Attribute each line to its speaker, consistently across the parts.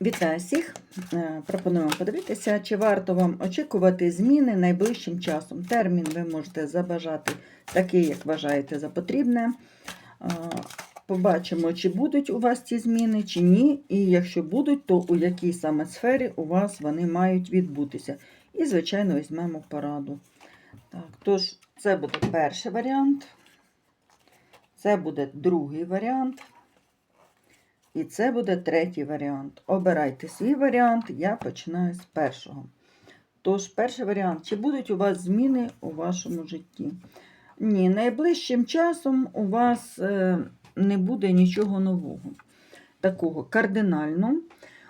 Speaker 1: Вітаю всіх! Е, Пропонуємо подивитися, чи варто вам очікувати зміни найближчим часом. Термін ви можете забажати такий, як вважаєте за потрібне. Е, Побачимо, чи будуть у вас ці зміни, чи ні. І якщо будуть, то у якій саме сфері у вас вони мають відбутися. І, звичайно, візьмемо пораду. Так, тож, це буде перший варіант. Це буде другий варіант. І це буде третій варіант. Обирайте свій варіант, я починаю з першого. Тож, перший варіант: чи будуть у вас зміни у вашому житті? Ні, найближчим часом у вас е, не буде нічого нового. Такого кардинально.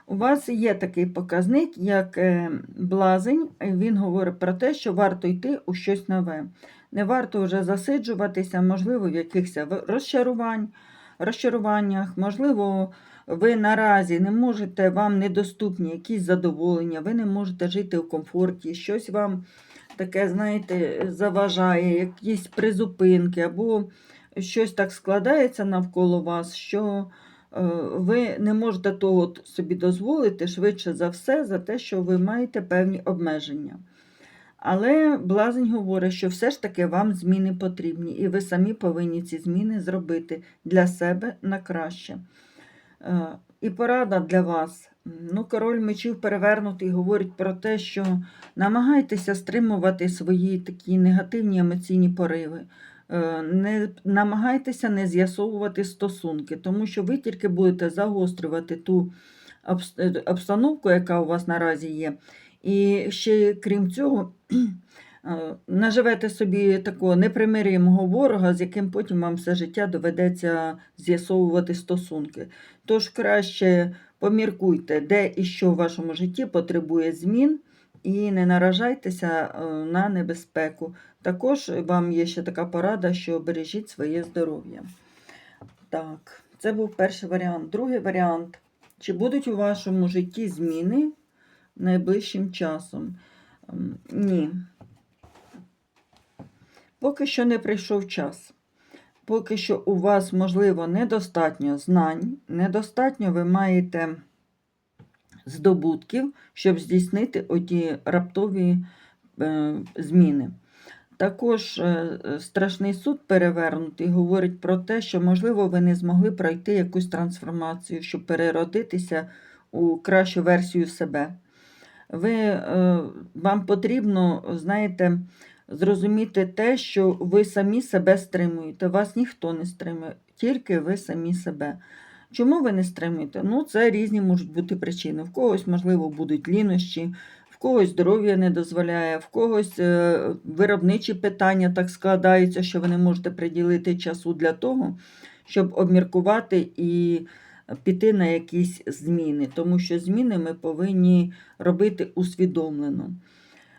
Speaker 1: У вас є такий показник, як е, блазень. Він говорить про те, що варто йти у щось нове. Не варто вже засиджуватися, можливо, в якихось розчарувань розчаруваннях, можливо, ви наразі не можете, вам недоступні якісь задоволення, ви не можете жити у комфорті, щось вам таке, знаєте, заважає, якісь призупинки, або щось так складається навколо вас, що е, ви не можете того собі дозволити швидше за все, за те, що ви маєте певні обмеження. Але блазень говорить, що все ж таки вам зміни потрібні, і ви самі повинні ці зміни зробити для себе на краще. Е, І порада для вас. Ну, Король мечів перевернутий говорить про те, що намагайтеся стримувати свої такі негативні емоційні пориви. Е, Не намагайтеся не з'ясовувати стосунки, тому що ви тільки будете загострювати ту обстановку, яка у вас наразі є. І ще крім цього, е, наживете собі такого непримиримого ворога, з яким потім вам все життя доведеться з'ясовувати стосунки. Тож краще поміркуйте, де і що в вашому житті потребує змін, і не наражайтеся е, на небезпеку. Також вам є ще така порада, що бережіть своє здоров'я. Так, це був перший варіант. Другий варіант. Чи будуть у вашому житті зміни найближчим часом? Ем, Ні. Поки що не прийшов час. Поки що у вас, можливо, недостатньо знань, недостатньо ви маєте здобутків, щоб здійснити оті раптові е, зміни. Також е, страшний суд перевернутий говорить про те, що, можливо, ви не змогли пройти якусь трансформацію, щоб переродитися у кращу версію себе. Ви, е, Вам потрібно, знаєте, зрозуміти те, що ви самі себе стримуєте. Вас ніхто не стримує, тільки ви самі себе. Чому ви не стримуєте? Ну, це різні можуть бути причини. В когось, можливо, будуть лінощі, в когось здоров'я не дозволяє, в когось е, виробничі питання так складаються, що ви не можете приділити часу для того, щоб обміркувати і піти на якісь зміни, тому що зміни ми повинні робити усвідомлено.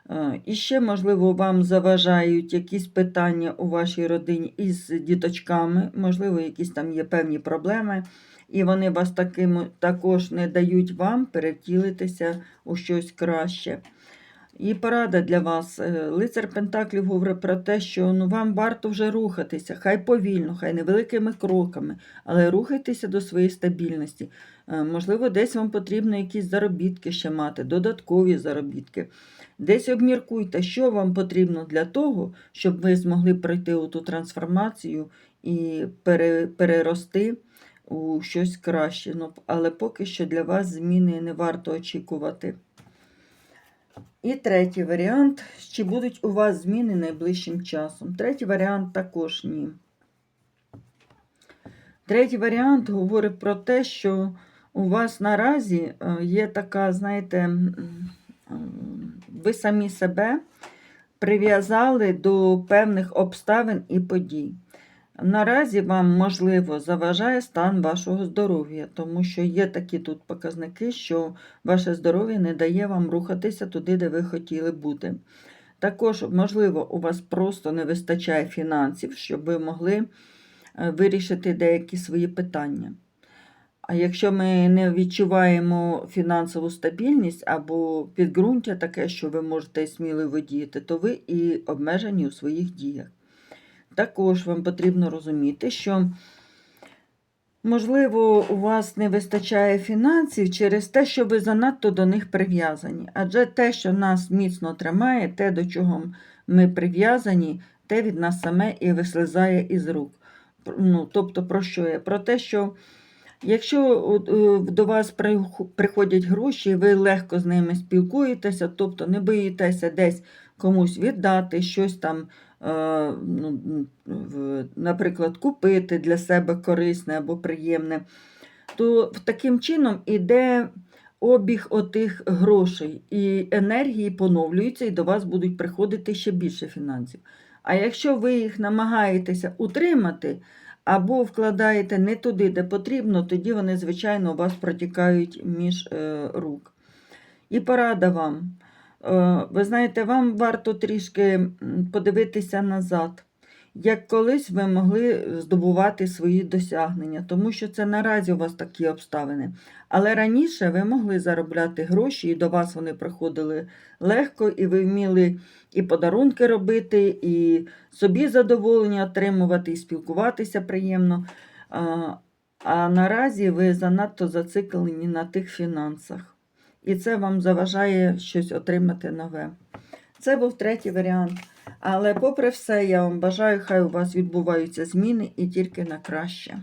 Speaker 1: Е, І ще, можливо, вам заважають якісь питання у вашій родині із діточками, можливо, якісь там є певні проблеми, і вони вас таким, також не дають вам перевтілитися у щось краще. І порада для вас. е, Лицар Пентаклів говорить про те, що ну, вам варто вже рухатися, хай повільно, хай невеликими кроками, але рухайтеся до своєї стабільності. Е, Можливо, десь вам потрібно якісь заробітки ще мати, додаткові заробітки. Десь обміркуйте, що вам потрібно для того, щоб ви змогли пройти ту трансформацію і перерости у щось краще. Ну, але поки що для вас зміни не варто очікувати. І третій варіант, чи будуть у вас зміни найближчим часом. Третій варіант також ні. Третій варіант говорить про те, що у вас наразі е, є така, знаєте, ви самі себе прив'язали до певних обставин і подій. Наразі вам, можливо, заважає стан вашого здоров'я, тому що є такі тут показники, що ваше здоров'я не дає вам рухатися туди, де ви хотіли бути. Також, можливо, у вас просто не вистачає фінансів, щоб ви могли е, вирішити деякі свої питання. А якщо ми не відчуваємо фінансову стабільність або підґрунтя таке, що ви можете сміливо діяти, то ви і обмежені у своїх діях. Також вам потрібно розуміти, що Можливо, у вас не вистачає фінансів через те, що ви занадто до них прив'язані. Адже те, що нас міцно тримає, те, до чого ми прив'язані, те від нас саме і вислизає із рук. Ну, тобто, про що я? Про те, що якщо е, до вас приходять гроші, ви легко з ними спілкуєтеся, тобто не боїтеся десь комусь віддати, щось там, наприклад, купити для себе корисне або приємне, то таким чином іде обіг отих грошей, і енергії поновлюються, і до вас будуть приходити ще більше фінансів. А якщо ви їх намагаєтеся утримати, або вкладаєте не туди, де потрібно, тоді вони, звичайно, у вас протікають між е, рук. І порада вам. Е, ви знаєте, вам варто трішки подивитися назад, як колись ви могли здобувати свої досягнення, тому що це наразі у вас такі обставини. Але раніше ви могли заробляти гроші, і до вас вони приходили легко, і ви вміли і подарунки робити, і собі задоволення отримувати, і спілкуватися приємно. А, а наразі ви занадто зациклені на тих фінансах. І це вам заважає щось отримати нове. Це був третій варіант. Але попри все, я вам бажаю, хай у вас відбуваються зміни і тільки на краще.